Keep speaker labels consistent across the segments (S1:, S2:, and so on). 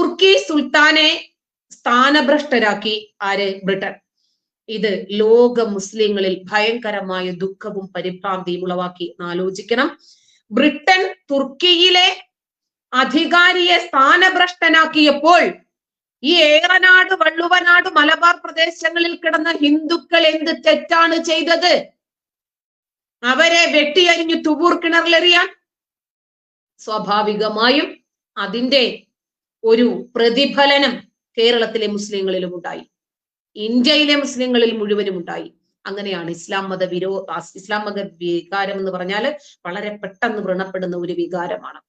S1: തുർക്കി സുൽത്താനെ സ്ഥാനഭ്രഷ്ടരാക്കി ആര്? ബ്രിട്ടൻ. ഇത് ലോക മുസ്ലിങ്ങളിൽ ഭയങ്കരമായ ദുഃഖവും പരിഭ്രാന്തിയും ഉളവാക്കി ആലോചിക്കണം. ബ്രിട്ടൻ തുർക്കിയിലെ അധികാരിയെ സ്ഥാനഭ്രഷ്ടനാക്കിയപ്പോൾ ഈ ഏറനാട് വള്ളുവനാട് മലബാർ പ്രദേശങ്ങളിൽ കിടന്ന ഹിന്ദുക്കൾ എന്ത് തെറ്റാണ് ചെയ്തത്? അവരെ വെട്ടിയരിഞ്ഞു തുബൂർ കിണറിലെറിയാൻ. സ്വാഭാവികമായും അതിന്റെ ഒരു പ്രതിഫലനം കേരളത്തിലെ മുസ്ലിങ്ങളിലും ഉണ്ടായി. ഇന്ത്യയിലെ മുസ്ലിങ്ങളിൽ മുഴുവനും ഉണ്ടായി. അങ്ങനെയാണ് ഇസ്ലാം മത വിരോ ഇസ്ലാം മത വികാരം എന്ന് പറഞ്ഞാൽ വളരെ പെട്ടെന്ന് വ്രണപ്പെടുന്ന ഒരു വികാരമാണ്.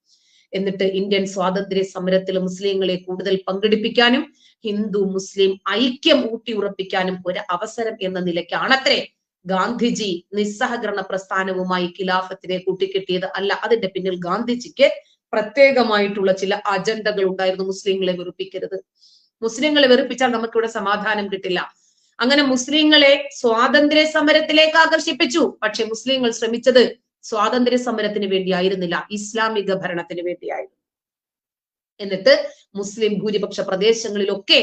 S1: എന്നിട്ട് ഇന്ത്യൻ സ്വാതന്ത്ര്യ സമരത്തിൽ മുസ്ലിങ്ങളെ കൂടുതൽ പങ്കെടുപ്പിക്കാനും ഹിന്ദു മുസ്ലിം ഐക്യം ഊട്ടി ഉറപ്പിക്കാനും ഒരു അവസരം എന്ന നിലയ്ക്കാണത്രേ ഗാന്ധിജി നിസ്സഹകരണ പ്രസ്ഥാനവുമായി ഖിലാഫത്തിനെ കൂട്ടിക്കെട്ടിയത് അല്ല. അതിന്റെ പിന്നിൽ ഗാന്ധിജിക്ക് പ്രത്യേകമായിട്ടുള്ള ചില അജണ്ടകൾ ഉണ്ടായിരുന്നു മുസ്ലിങ്ങളെ വെറുപ്പിക്കരുത്. മുസ്ലിങ്ങളെ വെറുപ്പിച്ചാൽ നമുക്കിവിടെ സമാധാനം കിട്ടില്ല. അങ്ങനെ മുസ്ലിങ്ങളെ സ്വാതന്ത്ര്യ സമരത്തിലേക്ക് ആകർഷിപ്പിച്ചു. പക്ഷെ മുസ്ലിങ്ങൾ ശ്രമിച്ചത് സ്വാതന്ത്ര്യ സമരത്തിന് വേണ്ടിയായിരുന്നില്ല. ഇസ്ലാമിക ഭരണത്തിന് വേണ്ടിയായിരുന്നു. എന്നിട്ട് മുസ്ലിം ഭൂരിപക്ഷ പ്രദേശങ്ങളിലൊക്കെ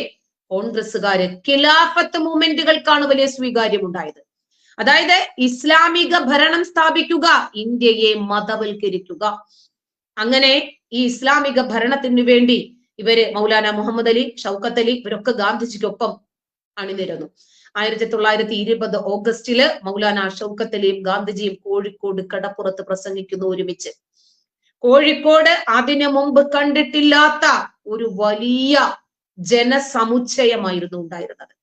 S1: കോൺഗ്രസ്സുകാര് ഖിലാഫത്ത് മൂവ്മെന്റുകൾക്കാണ് വലിയ സ്വീകാര്യം ഉണ്ടായത് അതായത് ഇസ്ലാമിക ഭരണം സ്ഥാപിക്കുക ഇന്ത്യയെ മതവൽക്കരിക്കുക. അങ്ങനെ ഈ ഇസ്ലാമിക ഭരണത്തിന് വേണ്ടി ഇവർ മൗലാന മുഹമ്മദ് അലി ഷൗക്കത്ത് അലി ഇവരൊക്കെ ഗാന്ധിജിക്കൊപ്പം അണിനിരന്നു. ആയിരത്തി തൊള്ളായിരത്തി ഇരുപത് ഓഗസ്റ്റിൽ മൗലാന ഷൗക്കത്ത് അലിയും ഗാന്ധിജിയും കോഴിക്കോട് കടപ്പുറത്ത് പ്രസംഗിക്കുന്നു ഒരുമിച്ച്. കോഴിക്കോട് അതിനു മുമ്പ് കണ്ടിട്ടില്ലാത്ത ഒരു വലിയ ജനസമുച്ചയമായിരുന്നു ഉണ്ടായിരുന്നത്.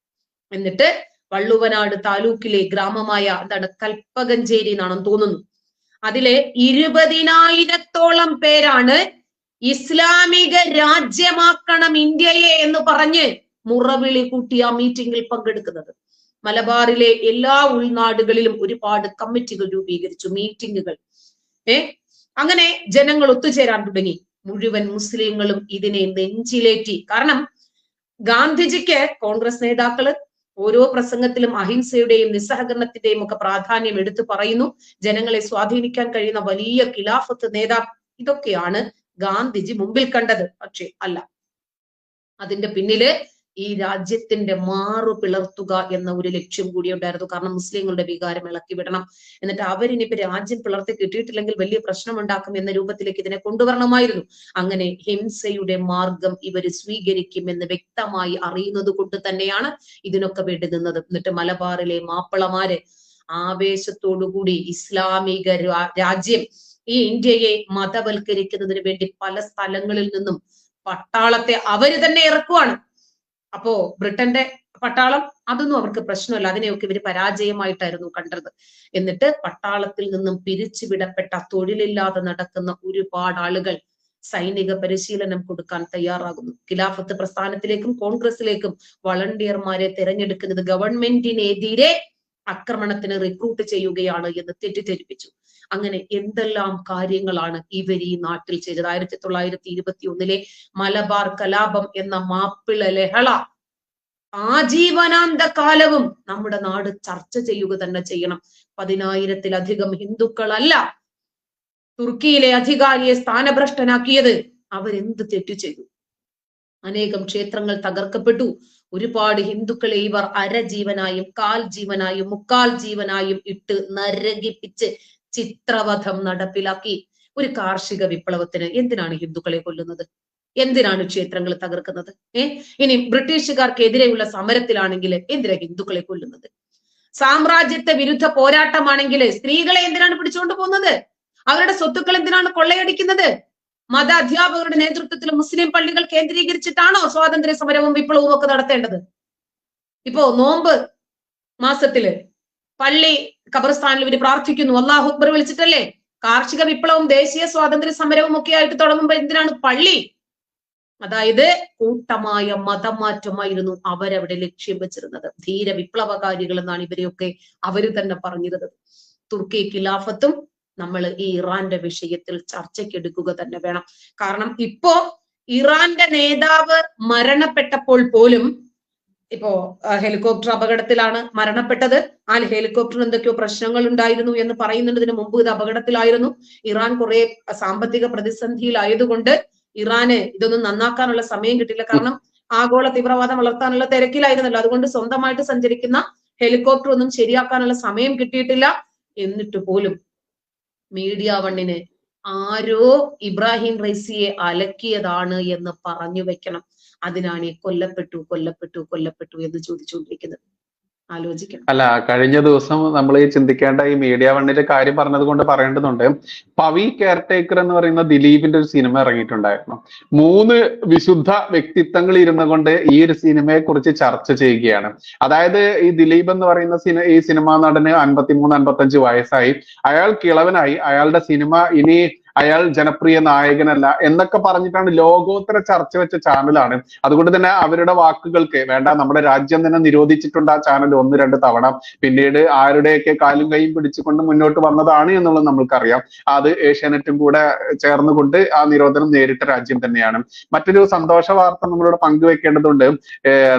S1: എന്നിട്ട് വള്ളുവനാട് താലൂക്കിലെ ഗ്രാമമായ എന്താണ് കൽപ്പകഞ്ചേരി എന്നാണെന്ന് തോന്നുന്നു. അതിലെ ഇരുപതിനായിരത്തോളം പേരാണ് ഇസ്ലാമിക രാജ്യമാക്കണം ഇന്ത്യയെ എന്ന് പറഞ്ഞ് മുറവിളി കൂട്ടി ആ മീറ്റിംഗിൽ പങ്കെടുക്കുന്നത്. മലബാറിലെ എല്ലാ ഉൾനാടുകളിലും ഒരുപാട് കമ്മിറ്റികൾ രൂപീകരിച്ചു മീറ്റിങ്ങുകൾ ഏ? അങ്ങനെ ജനങ്ങൾ ഒത്തുചേരാൻ തുടങ്ങി. മുഴുവൻ മുസ്ലിങ്ങളും ഇതിനെ നെഞ്ചിലേറ്റി. കാരണം ഗാന്ധിജിക്ക് കോൺഗ്രസ് നേതാക്കൾ ഓരോ പ്രസംഗത്തിലും അഹിംസയുടെയും നിസ്സഹകരണത്തിന്റെയും ഒക്കെ പ്രാധാന്യം എടുത്തു പറയുന്നു. ജനങ്ങളെ സ്വാധീനിക്കാൻ കഴിയുന്ന വലിയ ഖിലാഫത്ത് നേതാക്കൾ ഇതൊക്കെയാണ് ഗാന്ധിജി മുമ്പിൽ കണ്ടത്. പക്ഷെ അല്ല. അതിന്റെ പിന്നിൽ ഈ രാജ്യത്തിന്റെ മാറു പിളർത്തുക എന്ന ഒരു ലക്ഷ്യം കൂടി ഉണ്ടായിരുന്നു. കാരണം മുസ്ലിങ്ങളുടെ വികാരം ഇളക്കി വിടണം. എന്നിട്ട് അവരിനിപ്പോ രാജ്യം പിളർത്തി കിട്ടിയിട്ടില്ലെങ്കിൽ വലിയ പ്രശ്നം ഉണ്ടാക്കും എന്ന രൂപത്തിലേക്ക് ഇതിനെ കൊണ്ടുവരണമായിരുന്നു. അങ്ങനെ ഹിംസയുടെ മാർഗം ഇവർ സ്വീകരിക്കും എന്ന് വ്യക്തമായി അറിയുന്നത് കൊണ്ട് തന്നെയാണ് ഇതിനൊക്കെ വേണ്ടി നിന്നത്. എന്നിട്ട് മലബാറിലെ മാപ്പിളമാര് ആവേശത്തോടുകൂടി ഇസ്ലാമിക രാജ്യം ഈ ഇന്ത്യയെ മതവൽക്കരിക്കുന്നതിന് വേണ്ടി പല സ്ഥലങ്ങളിൽ നിന്നും പട്ടാളത്തെ അവർ തന്നെ ഇറക്കുവാണ്. അപ്പോ ബ്രിട്ടന്റെ പട്ടാളം അതൊന്നും അവർക്ക് പ്രശ്നമല്ല. അതിനെയൊക്കെ ഇവർ പരാജയമായിട്ടായിരുന്നു കണ്ടത്. എന്നിട്ട് പട്ടാളത്തിൽ നിന്നും പിരിച്ചുവിടപ്പെട്ട തൊഴിലില്ലാതെ നടക്കുന്ന ഒരുപാട് ആളുകൾ സൈനിക പരിശീലനം കൊടുക്കാൻ തയ്യാറാകുന്നു. ഖിലാഫത്ത് പ്രസ്ഥാനത്തിലേക്കും കോൺഗ്രസിലേക്കും വളണ്ടിയർമാരെ തെരഞ്ഞെടുക്കുന്നത് ഗവൺമെന്റിനെതിരെ ആക്രമണത്തിന് റിക്രൂട്ട് ചെയ്യുകയാണ് എന്ന് തെറ്റിദ്ധരിപ്പിച്ചു. അങ്ങനെ എന്തെല്ലാം കാര്യങ്ങളാണ് ഇവർ ഈ നാട്ടിൽ ചെയ്തത്? ആയിരത്തി തൊള്ളായിരത്തി ഇരുപത്തി ഒന്നിലെ മലബാർ കലാപം എന്ന മാപ്പിള ലഹള ആജീവനാന്ത കാലവും നമ്മുടെ നാട് ചർച്ച ചെയ്യുക തന്നെ ചെയ്യണം. പതിനായിരത്തിലധികം ഹിന്ദുക്കളല്ല തുർക്കിയിലെ അധികാരിയെ സ്ഥാനഭ്രഷ്ടനാക്കിയത്. അവരെന്ത് തെറ്റു ചെയ്തു? അനേകം ക്ഷേത്രങ്ങൾ തകർക്കപ്പെട്ടു. ഒരുപാട് ഹിന്ദുക്കളെ ഇവർ അരജീവനായും കാൽ ജീവനായും മുക്കാൽ ജീവനായും ഇട്ട് നരകിപ്പിച്ച് ചിത്രവധം നടപ്പിലാക്കി. ഒരു കാർഷിക വിപ്ലവത്തിന് എന്തിനാണ് ഹിന്ദുക്കളെ കൊല്ലുന്നത്? എന്തിനാണ് ക്ഷേത്രങ്ങൾ തകർക്കുന്നത്? ഏ? ഇനി ബ്രിട്ടീഷുകാർക്കെതിരെയുള്ള സമരത്തിലാണെങ്കിൽ എന്തിനാ ഹിന്ദുക്കളെ കൊല്ലുന്നത്? സാമ്രാജ്യത്തെ വിരുദ്ധ പോരാട്ടമാണെങ്കിൽ സ്ത്രീകളെ എന്തിനാണ് പിടിച്ചുകൊണ്ട് പോകുന്നത്? അവരുടെ സ്വത്തുക്കൾ എന്തിനാണ് കൊള്ളയടിക്കുന്നത്? മത അധ്യാപകരുടെ നേതൃത്വത്തിൽ മുസ്ലിം പള്ളികൾ കേന്ദ്രീകരിച്ചിട്ടാണോ സ്വാതന്ത്ര്യ സമരവും വിപ്ലവവും ഒക്കെ നടത്തേണ്ടത്? ഇപ്പോ നോമ്പ് മാസത്തിൽ പള്ളി ഖബർസ്ഥാനിൽ ഇവർ പ്രാർത്ഥിക്കുന്നു. അള്ളാഹു അക്ബർ വിളിച്ചിട്ടല്ലേ? കാർഷിക വിപ്ലവം ദേശീയ സ്വാതന്ത്ര്യ സമരവും ഒക്കെ ആയിട്ട് തുടങ്ങുമ്പോൾ എന്തിനാണ് പള്ളി? അതായത് കൂട്ടമായ മതമാറ്റമായിരുന്നു അവരവിടെ ലക്ഷ്യം വെച്ചിരുന്നത്. ധീര വിപ്ലവകാരികൾ എന്നാണ് ഇവരെയൊക്കെ അവർ തന്നെ പറഞ്ഞിരുന്നത്. തുർക്കി ഖിലാഫത്തും നമ്മൾ ഈ ഇറാന്റെ വിഷയത്തിൽ ചർച്ചയ്ക്കെടുക്കുക തന്നെ വേണം. കാരണം ഇപ്പോ ഇറാന്റെ നേതാവ് മരണപ്പെട്ടപ്പോൾ പോലും ഇപ്പോ ഹെലികോപ്റ്റർ അപകടത്തിലാണ് മരണപ്പെട്ടത്. ആ ഹെലികോപ്റ്ററിന് എന്തൊക്കെയോ പ്രശ്നങ്ങൾ ഉണ്ടായിരുന്നു എന്ന് പറയുന്നുണ്ട് മുമ്പ് ഇത് അപകടത്തിലായിരുന്നു. ഇറാൻ കുറെ സാമ്പത്തിക പ്രതിസന്ധിയിലായതുകൊണ്ട് ഇറാന് ഇതൊന്നും നന്നാക്കാനുള്ള സമയം കിട്ടില്ല. കാരണം ആഗോള തീവ്രവാദം വളർത്താനുള്ള തിരക്കിലായിരുന്നല്ലോ. അതുകൊണ്ട് സ്വന്തമായിട്ട് സഞ്ചരിക്കുന്ന ഹെലികോപ്റ്റർ ഒന്നും ശരിയാക്കാനുള്ള സമയം കിട്ടിയിട്ടില്ല. എന്നിട്ട് പോലും മീഡിയ വണ്ണിന് ആരോ ഇബ്രാഹിം റൈസിയെ അലക്കിയതാണ് എന്ന് പറഞ്ഞു വെക്കണം. അതിനാണ് ഈ കൊല്ലപ്പെട്ടു കൊല്ലപ്പെട്ടു കൊല്ലപ്പെട്ടു എന്ന് ചോദിച്ചുകൊണ്ടിരിക്കുന്നത്. ആലോചിക്കണം.
S2: അല്ല കഴിഞ്ഞ ദിവസം നമ്മൾ ഈ ചിന്തിക്കേണ്ട ഈ മീഡിയ വണ്ണിന്റെ കാര്യം പറഞ്ഞത് കൊണ്ട് പറയേണ്ടതുണ്ട്. പവി കെയർടേക്കർ എന്ന് പറയുന്ന ദിലീപിന്റെ ഒരു സിനിമ ഇറങ്ങിയിട്ടുണ്ടായിരുന്നു. മൂന്ന് വിശുദ്ധ വ്യക്തിത്വങ്ങൾ ഇരുന്നു കൊണ്ട് ഈ ഒരു സിനിമയെ കുറിച്ച് ചർച്ച ചെയ്യുകയാണ്. അതായത് ഈ ദിലീപ് എന്ന് പറയുന്ന സിനിമ ഈ സിനിമാ നടന് അൻപത്തിമൂന്ന് അൻപത്തഞ്ച് വയസ്സായി. അയാൾ കിളവനായി. അയാളുടെ സിനിമ ഇനി അയാൾ ജനപ്രിയ നായകനല്ല എന്നൊക്കെ പറഞ്ഞിട്ടാണ് ലോകോത്തര ചർച്ച വെച്ച ചാനലാണ്. അതുകൊണ്ട് തന്നെ അവരുടെ വാക്കുകൾക്ക് വേണ്ട നമ്മുടെ രാജ്യം തന്നെ നിരോധിച്ചിട്ടുണ്ട് ആ ചാനൽ ഒന്ന് രണ്ട് തവണ. പിന്നീട് ആരുടെയൊക്കെ കാലും കൈയും പിടിച്ചുകൊണ്ട് മുന്നോട്ട് വന്നതാണ് എന്നുള്ളത് നമ്മൾക്കറിയാം. അത് ഏഷ്യാനെറ്റും കൂടെ ചേർന്നുകൊണ്ട് ആ നിരോധനം നേരിട്ട രാജ്യം തന്നെയാണ്. മറ്റൊരു സന്തോഷ വാർത്ത നമ്മളോട് പങ്കുവെക്കേണ്ടതുണ്ട്.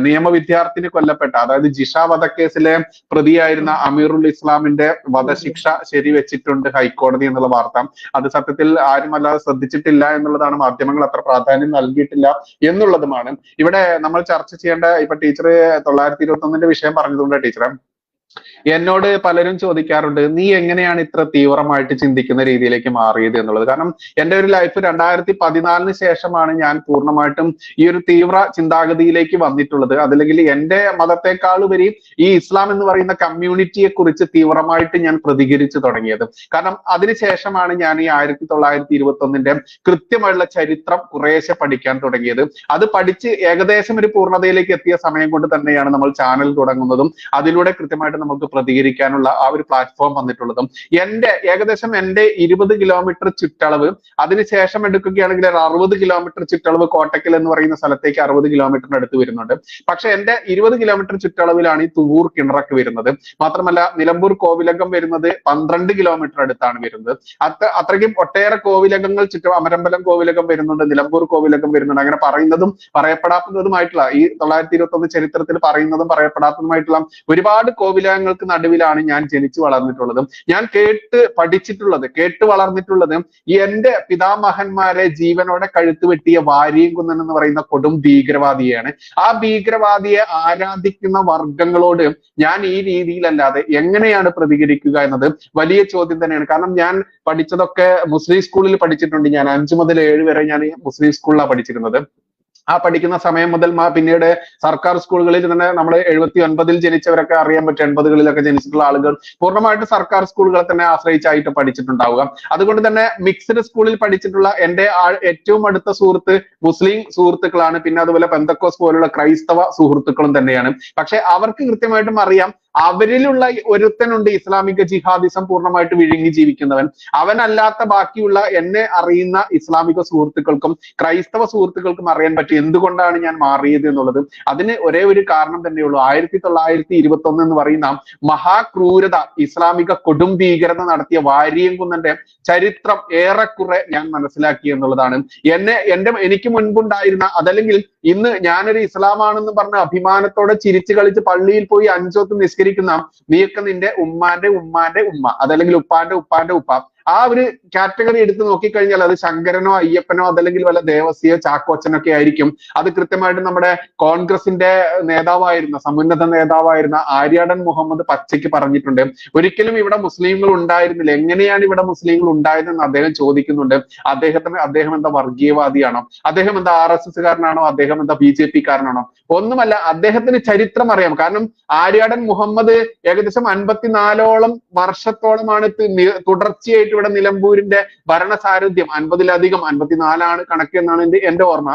S2: നിയമ വിദ്യാർത്ഥിനി കൊല്ലപ്പെട്ട അതായത് ജിഷ വധക്കേസിലെ പ്രതിയായിരുന്ന അമീറുൽ ഇസ്ലാമിന്റെ വധശിക്ഷ ശരിവെച്ചിട്ടുണ്ട് ഹൈക്കോടതി എന്നുള്ള വാർത്ത. അത് സത്യത്തിൽ ആരും അല്ലാതെ ശ്രദ്ധിച്ചിട്ടില്ല എന്നുള്ളതാണ് മാധ്യമങ്ങൾ അത്ര പ്രാധാന്യം നൽകിയിട്ടില്ല എന്നുള്ളതുമാണ്. ഇവിടെ നമ്മൾ ചർച്ച ചെയ്യേണ്ട ഇപ്പൊ ടീച്ചർ തൊള്ളായിരത്തി ഇരുപത്തി ഒന്നിന്റെ വിഷയം പറഞ്ഞതുകൊണ്ട് ടീച്ചറെ എന്നോട് പലരും ചോദിക്കാറുണ്ട് നീ എങ്ങനെയാണ് ഇത്ര തീവ്രമായിട്ട് ചിന്തിക്കുന്ന രീതിയിലേക്ക് മാറിയത് എന്നുള്ളത്? കാരണം എന്റെ ഒരു ലൈഫ് രണ്ടായിരത്തി പതിനാലിന് ശേഷമാണ് ഞാൻ പൂർണമായിട്ടും ഈ ഒരു തീവ്ര ചിന്താഗതിയിലേക്ക് വന്നിട്ടുള്ളത്. അതല്ലെങ്കിൽ എന്റെ മതത്തെക്കാൾ ഉപരി ഈ ഇസ്ലാം എന്ന് പറയുന്ന കമ്മ്യൂണിറ്റിയെ കുറിച്ച് തീവ്രമായിട്ട് ഞാൻ പ്രതികരിച്ചു തുടങ്ങിയത്. കാരണം അതിനുശേഷമാണ് ഞാൻ ഈ ആയിരത്തി തൊള്ളായിരത്തി ഇരുപത്തി ഒന്നിന്റെ കൃത്യമായുള്ള ചരിത്രം കുറേശ്ശെ പഠിക്കാൻ തുടങ്ങിയത്. അത് പഠിച്ച് ഏകദേശം ഒരു പൂർണതയിലേക്ക് എത്തിയ സമയം കൊണ്ട് തന്നെയാണ് നമ്മൾ ചാനൽ തുടങ്ങുന്നതും അതിലൂടെ കൃത്യമായിട്ട് നമുക്ക് പ്രതികരിക്കാനുള്ള ആ ഒരു പ്ലാറ്റ്ഫോം വന്നിട്ടുള്ളതും. എന്റെ ഏകദേശം എന്റെ ഇരുപത് കിലോമീറ്റർ ചുറ്റളവ് അതിനുശേഷം എടുക്കുകയാണെങ്കിൽ ഒരു അറുപത് കിലോമീറ്റർ ചുറ്റളവ് കോട്ടക്കൽ എന്ന് പറയുന്ന സ്ഥലത്തേക്ക് അറുപത് കിലോമീറ്ററിന് അടുത്ത് വരുന്നുണ്ട്. പക്ഷെ എന്റെ ഇരുപത് കിലോമീറ്റർ ചുറ്റളവിലാണ് ഈ തുവൂർ കിണറൊക്കെ വരുന്നത്. മാത്രമല്ല നിലമ്പൂർ കോവിലകം വരുന്നത് പന്ത്രണ്ട് കിലോമീറ്റർ അടുത്താണ് വരുന്നത്. അത്ര അത്രയ്ക്കും ഒട്ടേറെ കോവിലകങ്ങൾ ചുറ്റും അമരമ്പലം കോവിലകം വരുന്നുണ്ട് നിലമ്പൂർ കോവിലകം വരുന്നുണ്ട്. അങ്ങനെ പറയുന്നതും പറയപ്പെടാത്തതുമായിട്ടുള്ള ഈ തൊള്ളായിരത്തി ഇരുപത്തി ചരിത്രത്തിൽ പറയുന്നതും പറയപ്പെടാത്തതുമായിട്ടുള്ള ഒരുപാട് കോവിലകങ്ങൾക്ക് നടുവിലാണ് ഞാൻ ജനിച്ചു വളർന്നിട്ടുള്ളത്. ഞാൻ കേട്ട് പഠിച്ചിട്ടുള്ളത് കേട്ട് വളർന്നിട്ടുള്ളത് എന്റെ പിതാമഹന്മാരെ ജീവനോടെ കഴുത്ത് വെട്ടിയ വാരിയും കുന്നൻ എന്ന് പറയുന്ന കൊടും ഭീകരവാദിയാണ്. ആ ഭീകരവാദിയെ ആരാധിക്കുന്ന വർഗങ്ങളോട് ഞാൻ ഈ രീതിയിലല്ലാതെ എങ്ങനെയാണ് പ്രതികരിക്കുക എന്നത് വലിയ ചോദ്യം തന്നെയാണ്. കാരണം ഞാൻ പഠിച്ചതൊക്കെ മുസ്ലിം സ്കൂളിൽ പഠിച്ചിട്ടുണ്ട്. ഞാൻ അഞ്ചു മുതൽ ഏഴ് വരെ ഞാൻ മുസ്ലിം സ്കൂളിലാണ് പഠിച്ചിരുന്നത്. ആ പഠിക്കുന്ന സമയം മുതൽ പിന്നീട് സർക്കാർ സ്കൂളുകളിൽ തന്നെ നമ്മൾ എഴുപത്തി ഒൻപതിൽ ജനിച്ചവരൊക്കെ അറിയാൻ പറ്റും എൺപതുകളിലൊക്കെ ജനിച്ചിട്ടുള്ള ആളുകൾ. പൂർണമായിട്ട് സർക്കാർ സ്കൂളുകളെ തന്നെ ആശ്രയിച്ചായിട്ട് പഠിച്ചിട്ടുണ്ടാവുക. അതുകൊണ്ട് തന്നെ മിക്സ്ഡ് സ്കൂളിൽ പഠിച്ചിട്ടുള്ള എന്റെ ആ- ഏറ്റവും അടുത്ത സുഹൃത്ത് മുസ്ലിം സുഹൃത്തുക്കളാണ്. പിന്നെ അതുപോലെ പെന്തക്കോസ് പോലുള്ള ക്രൈസ്തവ സുഹൃത്തുക്കളും തന്നെയാണ്. പക്ഷെ അവർക്ക് കൃത്യമായിട്ടും അറിയാം അവരിലുള്ള ഒരുത്തനുണ്ട് ഇസ്ലാമിക ജിഹാദിസം പൂർണമായിട്ട് വിഴുങ്ങി ജീവിക്കുന്നവൻ. അവനല്ലാത്ത ബാക്കിയുള്ള എന്നെ അറിയുന്ന ഇസ്ലാമിക സുഹൃത്തുക്കൾക്കും ക്രൈസ്തവ സുഹൃത്തുക്കൾക്കും അറിയാൻ പറ്റും എന്തുകൊണ്ടാണ് ഞാൻ മാറിയത് എന്നുള്ളത്. അതിന് ഒരേ ഒരു കാരണം തന്നെയുള്ളൂ ആയിരത്തി തൊള്ളായിരത്തി ഇരുപത്തി ഒന്ന് എന്ന് പറയുന്ന മഹാക്രൂരത ഇസ്ലാമിക കൊടും ഭീകരത നടത്തിയ വാരിയംകുന്നന്റെ ചരിത്രം ഏറെക്കുറെ ഞാൻ മനസ്സിലാക്കി എന്നുള്ളതാണ്. എന്നെ എന്റെ എനിക്ക് മുൻപുണ്ടായിരുന്ന അതല്ലെങ്കിൽ ഇന്ന് ഞാനൊരു ഇസ്ലാമാണെന്ന് പറഞ്ഞ അഭിമാനത്തോടെ ചിരിച്ചു കളിച്ച് പള്ളിയിൽ പോയി അഞ്ചോത്ത് നിസ്കരിക്കുന്ന നീയൊക്കെ നിന്റെ ഉമ്മാന്റെ ഉമ്മാന്റെ ഉമ്മ അതല്ലെങ്കിൽ ഉപ്പാന്റെ ഉപ്പാന്റെ ഉപ്പ ആ ഒരു കാറ്റഗറി എടുത്ത് നോക്കിക്കഴിഞ്ഞാൽ അത് ശങ്കരനോ അയ്യപ്പനോ അതല്ലെങ്കിൽ വല്ല ദേവസ്യോ ചാക്കോച്ചനോ ഒക്കെ ആയിരിക്കും. അത് കൃത്യമായിട്ട് നമ്മുടെ കോൺഗ്രസിന്റെ നേതാവായിരുന്ന സമുന്നത നേതാവായിരുന്ന ആര്യാടൻ മുഹമ്മദ് പച്ചയ്ക്ക് പറഞ്ഞിട്ടുണ്ട്. ഒരിക്കലും ഇവിടെ മുസ്ലിങ്ങൾ ഉണ്ടായിരുന്നില്ല. എങ്ങനെയാണ് ഇവിടെ മുസ്ലിങ്ങൾ ഉണ്ടായതെന്ന് അദ്ദേഹം ചോദിക്കുന്നുണ്ട്. അദ്ദേഹത്തിന് അദ്ദേഹം എന്താ വർഗീയവാദിയാണോ? അദ്ദേഹം എന്താ ആർ എസ് എസ്കാരനാണോ അദ്ദേഹം എന്താ ബി ജെ പി കാരനാണോ ഒന്നുമല്ല അദ്ദേഹത്തിന് ചരിത്രം അറിയാം. കാരണം ആര്യാടൻ മുഹമ്മദ് ഏകദേശം അൻപത്തിനാലോളം വർഷത്തോളമാണ് തുടർച്ചയായിട്ട് ഇവിടെ നിലമ്പൂരിന്റെ ഭരണസാരഥ്യം അൻപതിലധികം അൻപത്തിനാലാണ് കണക്ക് എന്നാണ് എന്റെ ഓർമ്മ.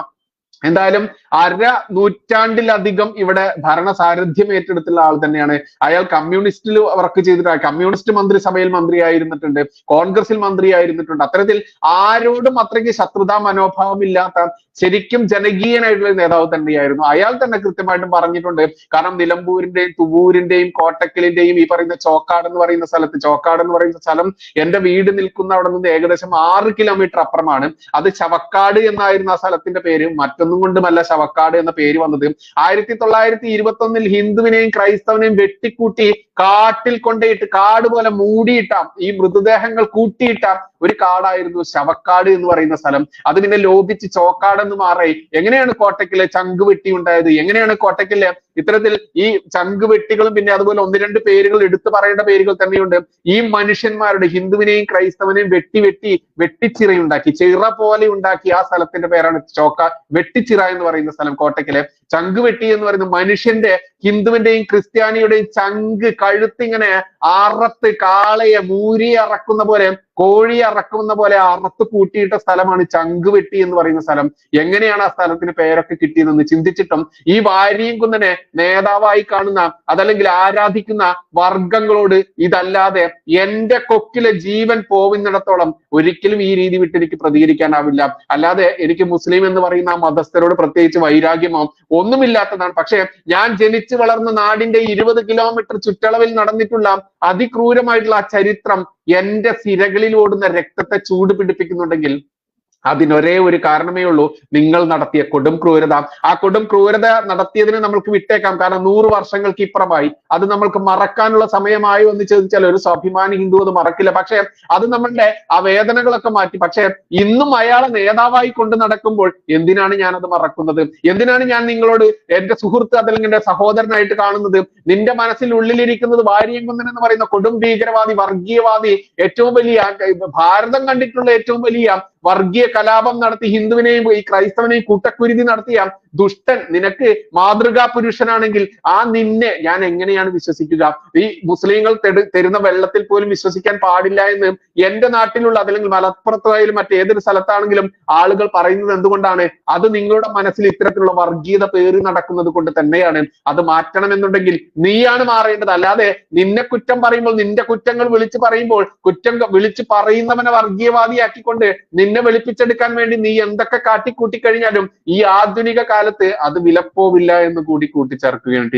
S2: എന്തായാലും അര നൂറ്റാണ്ടിലധികം ഇവിടെ ഭരണസാരഥ്യം ഏറ്റെടുത്തുള്ള ആൾ തന്നെയാണ്. അയാൾ കമ്മ്യൂണിസ്റ്റിൽ വർക്ക് ചെയ്തിട്ട് കമ്മ്യൂണിസ്റ്റ് മന്ത്രിസഭയിൽ മന്ത്രിയായിരുന്നിട്ടുണ്ട് കോൺഗ്രസിൽ മന്ത്രിയായിരുന്നിട്ടുണ്ട്. അത്തരത്തിൽ ആരോടും അത്രയ്ക്ക് ശത്രുതാ മനോഭാവം ഇല്ലാത്ത ശരിക്കും ജനകീയനായിട്ടുള്ള നേതാവ് തന്നെയായിരുന്നു. അയാൾ തന്നെ കൃത്യമായിട്ടും പറഞ്ഞിട്ടുണ്ട്. കാരണം നിലമ്പൂരിന്റെയും തുവൂരിന്റെയും കോട്ടക്കലിന്റെയും ഈ പറയുന്ന ചോക്കാട് എന്ന് പറയുന്ന സ്ഥലത്ത് ചോക്കാട് എന്ന് പറയുന്ന സ്ഥലം എന്റെ വീട് നിൽക്കുന്ന അവിടെ നിന്ന് ഏകദേശം ആറ് കിലോമീറ്റർ അപ്പുറമാണ്. അത് ചവക്കാട് എന്നായിരുന്നു ആ സ്ഥലത്തിന്റെ പേര്. മറ്റൊന്നും കൊണ്ടുമല്ല ശവക്കാട് എന്ന പേര് വന്നത്. ആയിരത്തി തൊള്ളായിരത്തി ഇരുപത്തി ഒന്നിൽ ഹിന്ദുവിനെയും ക്രൈസ്തവനെയും വെട്ടിക്കൂട്ടി കാട്ടിൽ കൊണ്ടേയിട്ട് കാട് പോലെ മൂടിയിട്ട ഈ മൃതദേഹങ്ങൾ കൂട്ടിയിട്ട ഒരു കാടായിരുന്നു ശവക്കാട് എന്ന് പറയുന്ന സ്ഥലം. അത് പിന്നെ ലോപിച്ച് ചോക്കാട് എന്ന് മാറി. എങ്ങനെയാണ് കോട്ടയ്ക്കലെ ചങ്കുവെട്ടി ഉണ്ടായത്? എങ്ങനെയാണ് കോട്ടക്കിലെ ഇത്തരത്തിൽ ഈ ചങ്കുവെട്ടികളും പിന്നെ അതുപോലെ ഒന്ന് രണ്ട് പേരുകൾ എടുത്തു പറയേണ്ട പേരുകൾ തന്നെയുണ്ട്. ഈ മനുഷ്യന്മാരുടെ ഹിന്ദുവിനെയും ക്രൈസ്തവനെയും വെട്ടി വെട്ടി വെട്ടിച്ചിറയുണ്ടാക്കി ചിറ പോലെ ഉണ്ടാക്കി ആ സ്ഥലത്തിന്റെ പേരാണ് ചോക്ക. വെട്ടിച്ചിറ എന്ന് പറയുന്ന സ്ഥലം കോട്ടയ്ക്കലെ. ചങ്കുവെട്ടി എന്ന് പറയുന്ന മനുഷ്യന്റെ ഹിന്ദുവിന്റെയും ക്രിസ്ത്യാനിയുടെയും ചങ്ക് കഴുത്തിങ്ങനെ അറത്ത് കാളയെ മൂരി അറക്കുന്ന പോലെ കോഴി അറക്കുന്ന പോലെ അറത്ത് കൂട്ടിയിട്ട സ്ഥലമാണ് ചങ്കുവെട്ടി എന്ന് പറയുന്ന സ്ഥലം. എങ്ങനെയാണ് ആ സ്ഥലത്തിന് പേരൊക്കെ കിട്ടിയതെന്ന് ചിന്തിച്ചിട്ടും ഈ വാരിയും കുന്നനെ നേതാവായി കാണുന്ന അതല്ലെങ്കിൽ ആരാധിക്കുന്ന വർഗങ്ങളോട് ഇതല്ലാതെ എന്റെ കൊക്കിലെ ജീവൻ പോവുന്നിടത്തോളം ഒരിക്കലും ഈ രീതി വിട്ട് എനിക്ക് പ്രതികരിക്കാനാവില്ല. അല്ലാതെ എനിക്ക് മുസ്ലിം എന്ന് പറയുന്ന ആ മതസ്ഥരോട് പ്രത്യേകിച്ച് വൈരാഗ്യമോ ഒന്നുമില്ലാത്തതാണ്. പക്ഷേ ഞാൻ ജനിച്ചു വളർന്ന നാടിന്റെ ഇരുപത് കിലോമീറ്റർ ചുറ്റളവിൽ നടന്നിട്ടുള്ള അതിക്രൂരമായിട്ടുള്ള ആ ചരിത്രം എന്റെ സിരകളിൽ ഓടുന്ന രക്തത്തെ ചൂട് പിടിപ്പിക്കുന്നുണ്ടെങ്കിൽ അതിനൊരേ ഒരു കാരണമേ ഉള്ളൂ. നിങ്ങൾ നടത്തിയ കൊടും ക്രൂരത. ആ കൊടും ക്രൂരത നടത്തിയതിനെ നമ്മൾക്ക് വിട്ടേക്കാം. കാരണം നൂറ് വർഷങ്ങൾക്ക് ഇപ്പുറമായി. അത് നമ്മൾക്ക് മറക്കാനുള്ള സമയമായി എന്ന് ചോദിച്ചാൽ ഒരു സ്വാഭിമാനി ഹിന്ദു അത് മറക്കില്ല. പക്ഷേ അത് നമ്മളുടെ ആ വേദനകളൊക്കെ മാറ്റി. പക്ഷേ ഇന്നും അയാളെ നേതാവായി കൊണ്ട് നടക്കുമ്പോൾ എന്തിനാണ് ഞാൻ അത് മറക്കുന്നത്? എന്തിനാണ് ഞാൻ നിങ്ങളോട് എന്റെ സുഹൃത്ത് അതല്ലെങ്കിൽ എന്റെ സഹോദരനായിട്ട് കാണുന്നത്? നിന്റെ മനസ്സിൽ ഉള്ളിലിരിക്കുന്നത് വാര്യംകുന്നൻ എന്ന് പറയുന്ന കൊടും ഭീകരവാദി വർഗീയവാദി ഏറ്റവും വലിയ ഭാരതം കണ്ടിട്ടുള്ള ഏറ്റവും വലിയ വർഗീയ കലാപം നടത്തി ഹിന്ദുവിനെയും ക്രൈസ്തവനെയും കൂട്ടക്കുരുതി നടത്തിയ ദുഷ്ടൻ നിനക്ക് മാതൃകാ പുരുഷനാണെങ്കിൽ ആ നിന്നെ ഞാൻ എങ്ങനെയാണ് വിശ്വസിക്കുക? ഈ മുസ്ലിങ്ങൾ തരുന്ന വെള്ളത്തിൽ പോലും വിശ്വസിക്കാൻ പാടില്ല എന്ന് എന്റെ നാട്ടിലുള്ള അതല്ലെങ്കിൽ മലപ്പുറത്തായാലും മറ്റേതൊരു സ്ഥലത്താണെങ്കിലും ആളുകൾ പറയുന്നത് എന്തുകൊണ്ടാണ്? അത് നിങ്ങളുടെ മനസ്സിൽ ഇത്തരത്തിലുള്ള വർഗീയത പേറി നടക്കുന്നത് കൊണ്ട് തന്നെയാണ്. അത് മാറ്റണമെന്നുണ്ടെങ്കിൽ നീയാണ് മാറേണ്ടത്. അല്ലാതെ നിന്നെ കുറ്റം പറയുമ്പോൾ നിന്റെ കുറ്റങ്ങൾ വിളിച്ചു പറയുമ്പോൾ കുറ്റം വിളിച്ചു പറയുന്നവനെ വർഗീയവാദിയാക്കിക്കൊണ്ട് നിന്നെ വെളുപ്പിച്ചെടുക്കാൻ വേണ്ടി നീ എന്തൊക്കെ കാട്ടിക്കൂട്ടി കഴിഞ്ഞാലും ഈ ആധുനിക കാലത്ത് അത് വിലപ്പോവില്ല എന്ന് കൂടി കൂട്ടിച്ചേർക്കുകയാണ്